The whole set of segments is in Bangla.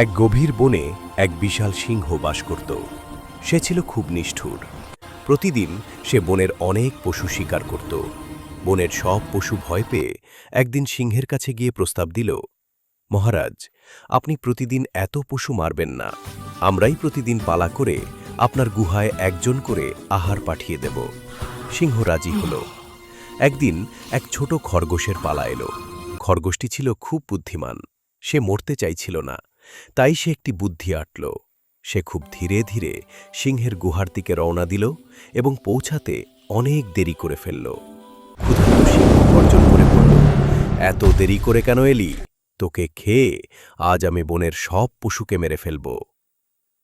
এক গভীর বনে এক বিশাল সিংহ বাস করত। সে ছিল খুব নিষ্ঠুর। প্রতিদিন সে বনের অনেক পশু শিকার করত। বনের সব পশু ভয় পেয়ে একদিন সিংহের কাছে গিয়ে প্রস্তাব দিল, মহারাজ, আপনি প্রতিদিন এত পশু মারবেন না। আমরাই প্রতিদিন পালা করে আপনার গুহায় একজন করে আহার পাঠিয়ে দেব সিংহ রাজি হল। একদিন এক ছোট খরগোশের পালা এলো। খরগোশটি ছিল খুব বুদ্ধিমান। সে মরতে চাইছিল না। তাই সে একটি বুদ্ধি আটল। সে খুব ধীরে ধীরে সিংহের গুহার দিকে রওনা দিল এবং পৌঁছাতে অনেক দেরি করে ফেলল। ক্ষুধার্ত সিংহ গর্জন করে বলল, এত দেরি করে কেন এলি? তোকে খেয়ে আজ আমি বনের সব পশুকে মেরে ফেলব।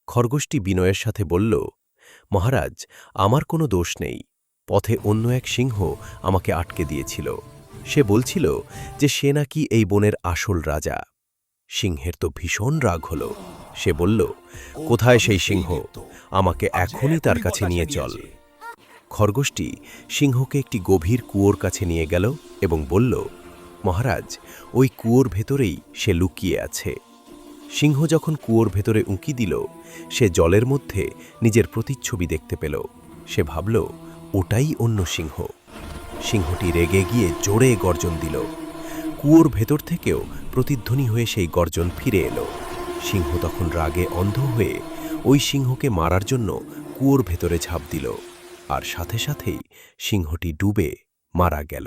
খরগোশটি বিনয়ের সাথে বলল, মহারাজ, আমার কোনো দোষ নেই। পথে অন্য এক সিংহ আমাকে আটকে দিয়েছিল। সে বলছিল যে সে নাকি এই বনের আসল রাজা। সিংহের তো ভীষণ রাগ হল। সে বলল, কোথায় সেই সিংহ? আমাকে এখনই তার কাছে নিয়ে চল। খরগোশটি সিংহকে একটি গভীর কুয়োর কাছে নিয়ে গেল এবং বলল, মহারাজ, ওই কুয়োর ভেতরেই সে লুকিয়ে আছে। সিংহ যখন কুয়োর ভেতরে উঁকি দিল, সে জলের মধ্যে নিজের প্রতিচ্ছবি দেখতে পেল। সে ভাবল, ওটাই অন্য সিংহ। সিংহটি রেগে গিয়ে জোরে গর্জন দিল। কুয়োর ভেতর থেকেও প্রতিধ্বনি হয়ে সেই গর্জন ফিরে এলো। সিংহ তখন রাগে অন্ধ হয়ে ওই সিংহকে মারার জন্য কুয়োর ভেতরে ঝাঁপ দিল। আর সাথে সাথেই সিংহটি ডুবে মারা গেল।